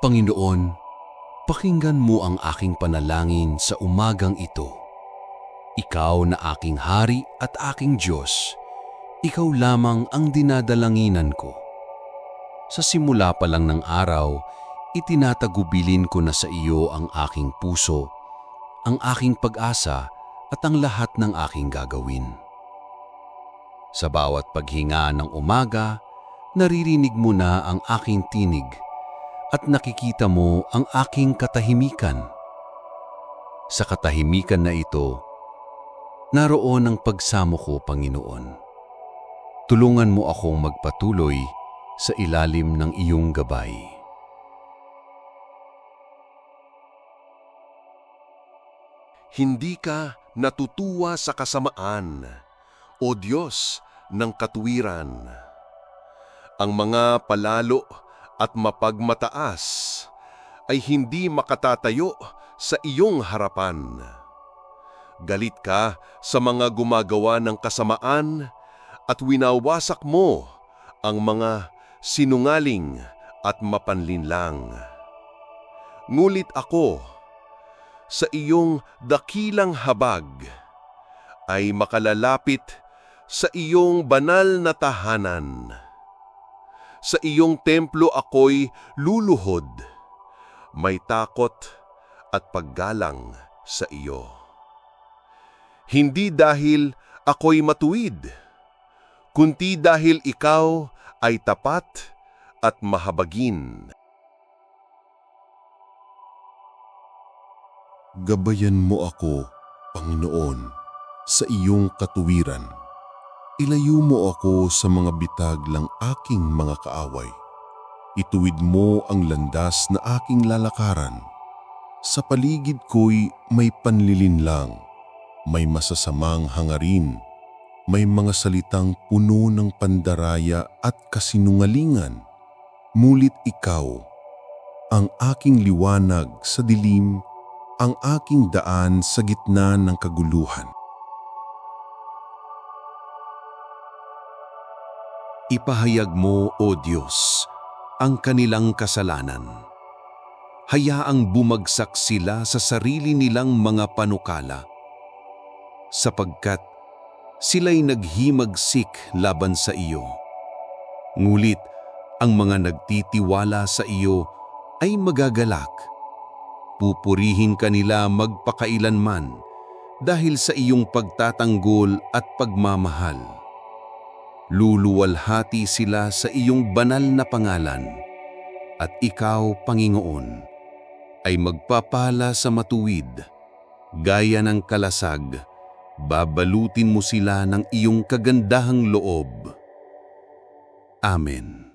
Panginoon, pakinggan mo ang aking panalangin sa umagang ito. Ikaw na aking hari at aking Diyos, ikaw lamang ang dinadalanginan ko. Sa simula pa lang ng araw, itinatagubilin ko na sa iyo ang aking puso, ang aking pag-asa at ang lahat ng aking gagawin. Sa bawat paghinga ng umaga, naririnig mo na ang aking tinig at nakikita mo ang aking katahimikan. Sa katahimikan na ito, naroon ang pagsamo ko, Panginoon. Tulungan mo akong magpatuloy sa ilalim ng iyong gabay. Hindi ka natutuwa sa kasamaan, O Diyos ng katuwiran. Ang mga palalo at mapagmataas ay hindi makatatayo sa iyong harapan. Galit ka sa mga gumagawa ng kasamaan at winawasak mo ang mga sinungaling at mapanlinlang. Ngulit ako sa iyong dakilang habag ay makalalapit sa iyong banal na tahanan. Sa iyong templo ako'y luluhod, may takot at paggalang sa iyo. Hindi dahil ako'y matuwid, kundi dahil ikaw ay tapat at mahabagin. Gabayan mo ako, Panginoon, sa iyong katuwiran. Ilayo mo ako sa mga bitag ng aking mga kaaway. Ituwid mo ang landas na aking lalakaran. Sa paligid ko'y may panlilinlang, may masasamang hangarin, may mga salitang puno ng pandaraya at kasinungalingan. Mulit ikaw, ang aking liwanag sa dilim, ang aking daan sa gitna ng kaguluhan. Ipahayag mo, O Diyos, ang kanilang kasalanan. Hayaang bumagsak sila sa sarili nilang mga panukala, sapagkat sila'y naghimagsik laban sa iyo. Ngulit ang mga nagtitiwala sa iyo ay magagalak. Pupurihin kanila magpakailanman dahil sa iyong pagtatanggol at pagmamahal luluwalhati sila sa iyong banal na pangalan at ikaw, Panginoon, ay magpapala sa matuwid, gaya ng kalasag, babalutin mo sila ng iyong kagandahang loob. Amen.